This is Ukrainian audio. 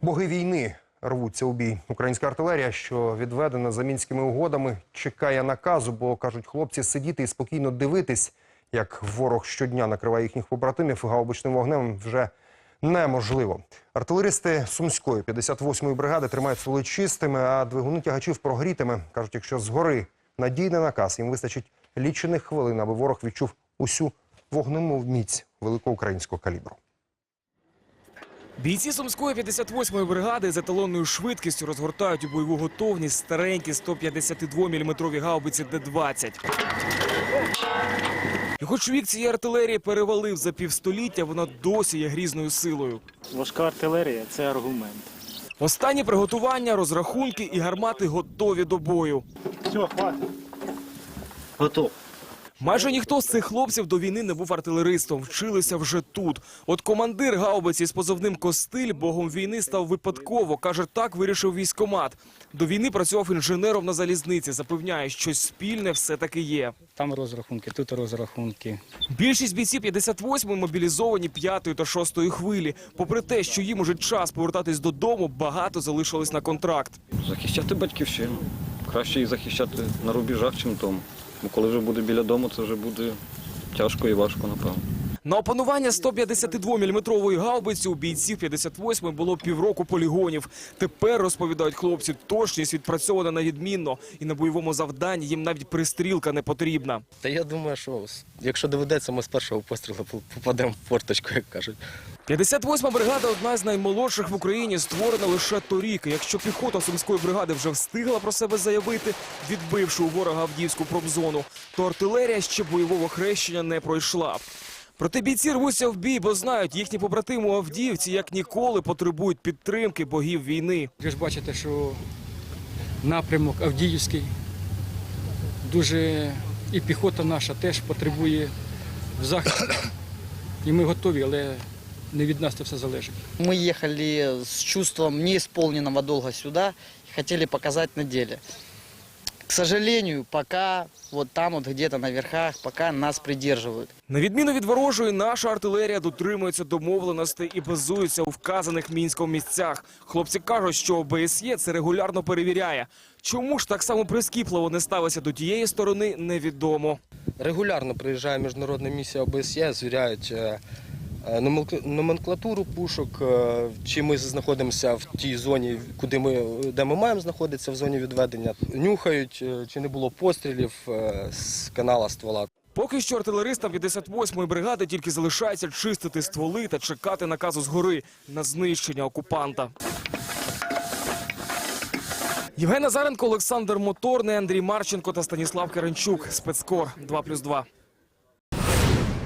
Боги війни рвуться у бій. Українська артилерія, що відведена за мінськими угодами, чекає наказу, бо кажуть хлопці сидіти і спокійно дивитись, як ворог щодня накриває їхніх побратимів гаубичним вогнем вже неможливо. Артилеристи Сумської 58-ї бригади тримають стволи чистими, а двигуни тягачів прогрітими. кажуть, якщо згори надійний наказ, їм вистачить лічених хвилин, аби ворог відчув усю вогнему міць великоукраїнського калібру. Бійці Сумської 58-ї бригади з еталонною швидкістю розгортають у бойову готовність старенькі 152-мм гаубиці Д-20. І хоч вік цієї артилерії перевалив за півстоліття, вона досі є грізною силою. Важка артилерія це аргумент. Останні приготування, розрахунки і гармати готові до бою. Все, хватить. Готов. Майже ніхто з цих хлопців до війни не був артилеристом, вчилися вже тут. От командир гаубиці з позовним Костиль богом війни став випадково. Каже, так вирішив військомат. До війни працював інженером на залізниці. Запевняє, щось спільне все-таки є. Там розрахунки, тут розрахунки. Більшість бійців 58-ї мобілізовані 5-ї та 6-ї хвилі. Попри те, що їм уже час повертатись додому, багато залишились на контракт. Захищати батьківщину. Краще їх захищати на рубежах, чим вдома. Бо коли вже буде біля дому, це вже буде тяжко і важко, напевно. На опанування 152-мм гаубиці у бійців 58-ї було півроку полігонів. Тепер, розповідають хлопці, точність відпрацьована на відмінно. І на бойовому завданні їм навіть пристрілка не потрібна. Та я думаю, що якщо доведеться, ми з першого пострілу попадемо в форточку, як кажуть. 58-ма бригада одна з наймолодших в Україні, створена лише торік. Якщо піхота сумської бригади вже встигла про себе заявити, відбивши у ворога Авдіївську промзону, то артилерія ще бойового хрещення не пройшла. Проте бійці рвуться в бій, бо знають, їхні побратими у Авдіївці як ніколи потребують підтримки богів війни. Ви ж бачите, що напрямок Авдіївський дуже і піхота наша теж потребує захисту. І ми готові, але не від нас це все залежить. Мы ехали с чувством неисполненного долга сюда и хотели показать на деле. К сожалению, пока вот там вот где-то на верхах, пока нас придерживают. На відміну від ворожої, наша артилерія дотримується домовленостей і базується у вказаних мінськом місцях. Хлопці кажуть, що ОБСЄ це регулярно перевіряє. Чому ж так само прискіпливо не ставиться до тієї сторони, невідомо. Регулярно приїжджає міжнародна місія ОБСЄ, звіряють е, номенклатуру пушок, е, чи ми знаходимося в тій зоні, куди ми, де ми маємо знаходитися в зоні відведення. Нюхають, е, чи не було пострілів е, з канала ствола. Поки що артилеристам 58-ї бригади тільки залишається чистити стволи та чекати наказу згори на знищення окупанта. Євген Назаренко, Олександр Моторний, Андрій Марченко та Станіслав Керенчук. Спецкор 2+,2.